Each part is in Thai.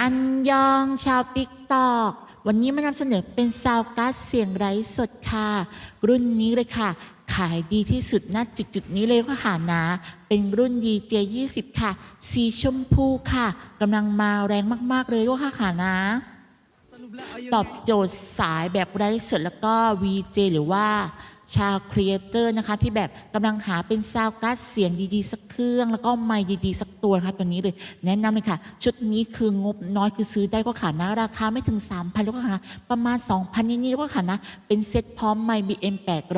อันยองชาวติ๊กตอกวันนี้มานำเสนอเป็นซาวการ์ดเสียงไร้สดค่ะ รุ่นนี้เลยค่ะ ขายดีที่สุดณจุดๆนี้เลยค่ะนะ เป็นรุ่น DJ 20 ค่ะ สีชมพูค่ะกำลังมาแรงมาก ๆ เลยว่าค่ะนะ ตอบโจทย์สายแบบไร้สดแล้วก็ VJ หรือว่า ชาวครีเอเตอร์นะคะ ที่แบบกำลังหาเป็นซาวการ์ดเสียงดีๆ สักเครื่อง แล้วก็ไมค์ดีๆ สักตัวนะคะตัวนี้เลย แนะนำเลยค่ะ ชุดนี้คืองบน้อยคือซื้อได้ก็ค่ะนะ ราคาไม่ถึง 3,000แล้วก็ค่ะนะประมาณ 2,000นิดๆแล้วก็ค่ะนะ เป็นเซ็ตพร้อมไมค์ BM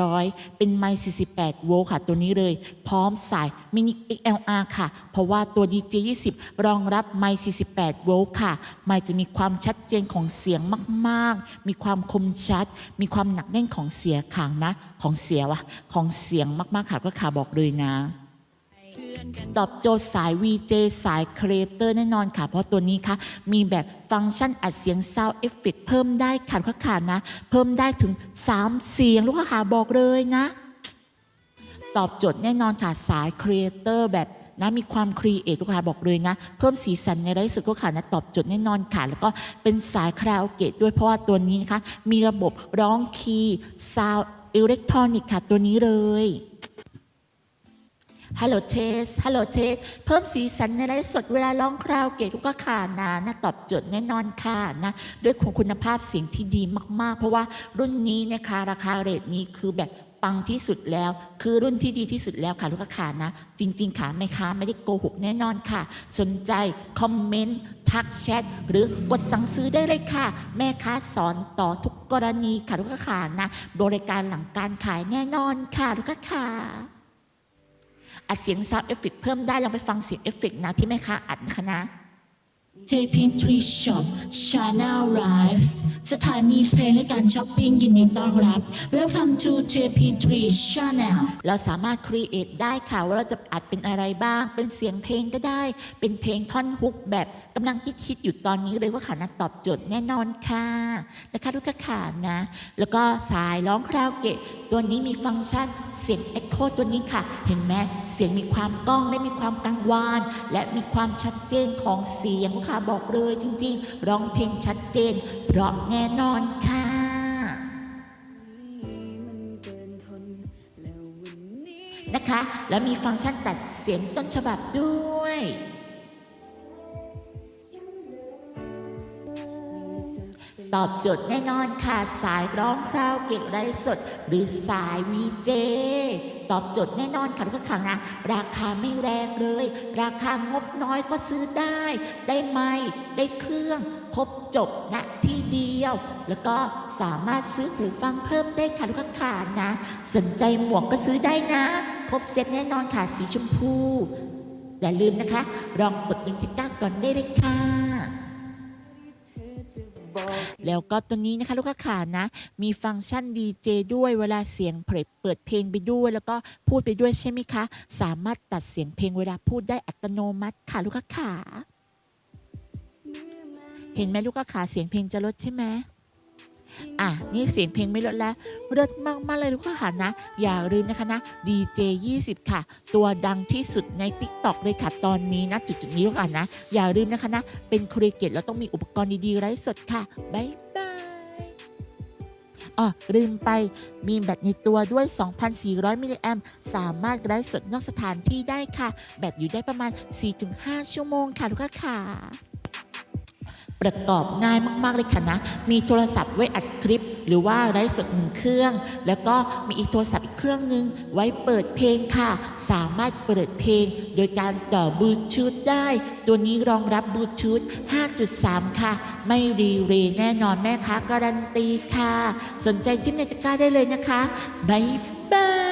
800 เป็นไมค์48 โวลต์ค่ะ ตัวนี้เลย พร้อมสายมินิ XLR ค่ะ เพราะว่าตัว DJ 20 รองรับไมค์48 โวลต์ค่ะ ไมค์จะมีความชัดเจนของเสียงมาก ๆ มีความคมชัด มีความหนักแน่นของเสียงขางนะของเสียวะของเสียงมาก ๆ ค่ะก็ขาบอกเลยนะ ตอบโจทย์สาย VJ สายครีเอเตอร์แน่นอนค่ะ เพราะตัวนี้ค่ะ มีแบบฟังก์ชันอัดเสียง Sound Effect เพิ่มได้ค่ะลูกค้านะ เพิ่มได้ถึง 3 เสียงลูกค้าบอกเลยนะ ตอบโจทย์แน่นอนค่ะ สายครีเอเตอร์แบบนะมีความครีเอทลูกค้าบอกเลยนะ เพิ่มสีสันในไร้สุดลูกค้านะตอบโจทย์แน่นอนค่ะ แล้วก็เป็นสายคาราโอเกะด้วยเพราะว่าตัวนี้นะคะ มีระบบร้องคีย์ซาว อิเล็กทรอนิกส์ค่ะ ตัวนี้เลยฮัลโหลเชสฮัลโหลเชสเพิ่มสีสันในไลฟ์สดเวลาร้องคราวเกตลูกค้านะนะตอบโจทย์แน่นอนค่ะนะด้วยคุณภาพเสียงที่ดีมาก ๆ เพราะว่ารุ่นนี้นะคะราคาเรทนี้คือแบบ ปังที่สุดแล้ว คือรุ่นที่ดีที่สุดแล้วค่ะลูกค้านะ จริง ๆ ค่ะแม่ค้าไม่ได้โกหกแน่นอนค่ะ สนใจ คอมเมนต์ ทักแชท หรือกดสั่งซื้อได้เลยค่ะ แม่ค้าสอนต่อทุกกรณีค่ะลูกค้านะ บริการหลังการขายแน่นอนค่ะลูกค้าอัดเสียงซาวเอฟเฟกเพิ่มได้ลองไปฟังเสียงเอฟเฟกนะที่แม่ค้าอัดนะคะนะ JP3 Shop Channel Live สถานีเพลงและการช้อปปิ้งยินดีต้อนรับ Welcome to JP3 Channel เราสามารถครีเอทได้ค่ะ ว่าเราจะอัดเป็นอะไรบ้าง เป็นเสียงเพลงก็ได้ เป็นเพลงท่อนฮุกแบบกำลังคิดๆอยู่ตอนนี้เลยว่าขานะตอบโจทย์แน่นอนค่ะ นะคะทุกขานะ แล้วก็สายร้องคราโอเกะ ตัวนี้มีฟังก์ชันเสียงเอ็กโคตัวนี้ค่ะ เห็นไหมเสียงมีความก้องและมีความกังวาน และมีความชัดเจนของเสียงค้าบอกเลยจริงๆ ร้องเพลงชัดเจน เพราะแน่นอนค่ะมันเกินทนแล้ววันนี้นะคะ แล้วมีฟังก์ชันตัดเสียงต้นฉบับด้วย ตอบโจทย์แน่นอนค่ะ สายร้องคราวเก็บไรสด หรือสายวีเจ ตอบโจทย์แน่นอนค่ะทุกครั้งนะ ราคาไม่แรงเลย ราคางบน้อยก็ซื้อได้ ได้ไม้ได้เครื่องครบจบณที่เดียว แล้วก็สามารถซื้อหูฟังเพิ่มได้ค่ะทุกค้านะ สนใจหมวกก็ซื้อได้นะ ครบเซ็ตแน่นอนค่ะสีชมพู อย่าลืมนะคะลองกดติดตามก่อนได้เลยค่ะ แล้วก็ตัวนี้นะคะลูกค้าขานะ มีฟังก์ชัน DJ ด้วยเวลาเสียงเผยเปิดเพลงไปด้วยแล้วก็พูดไปด้วยใช่ไหมคะ สามารถตัดเสียงเพลงเวลาพูดได้อัตโนมัติค่ะลูกค้าขาเห็นไหมลูกค้าขาเสียงเพลงจะลดใช่ไหม อะนี่เสียงเพลงไม่ลดแล้วเลิศมากมากๆเลยลูกค้าขานะ อย่าลืมนะคะนะ DJ 20 ค่ะ ตัวดังที่สุดใน TikTok เลยค่ะ ตอนนี้นะจุดๆนี้ลูกค้านะ อย่าลืมนะคะนะ เป็นครีเกตแล้วต้องมีอุปกรณ์ดีๆไร้สดค่ะบ๊ายบายอ๋อลืมไปมีแบตในตัวด้วย 2,400 มิลลิแอมสามารถไร้สดนอกสถานที่ได้ค่ะ แบตอยู่ได้ประมาณ 4-5 ชั่วโมงค่ะลูกค้าค่ะ ประกอบง่ายมาก ๆ เลยค่ะนะ มีโทรศัพท์ไว้อัดคลิป หรือว่าไร้สดหนึ่งเครื่อง แล้วก็มีอีกโทรศัพท์อีกเครื่องหนึง ไว้เปิดเพลงค่ะ สามารถเปิดเพลง โดยการต่อบลูทูธได้ ตัวนี้รองรับบลูทูธ5.3 ค่ะ ไม่รีเรย์แน่นอนแม่ค้าการันตีค่ะ สนใจจิ้มในตะกร้าได้เลยนะคะ บ๊ายบาย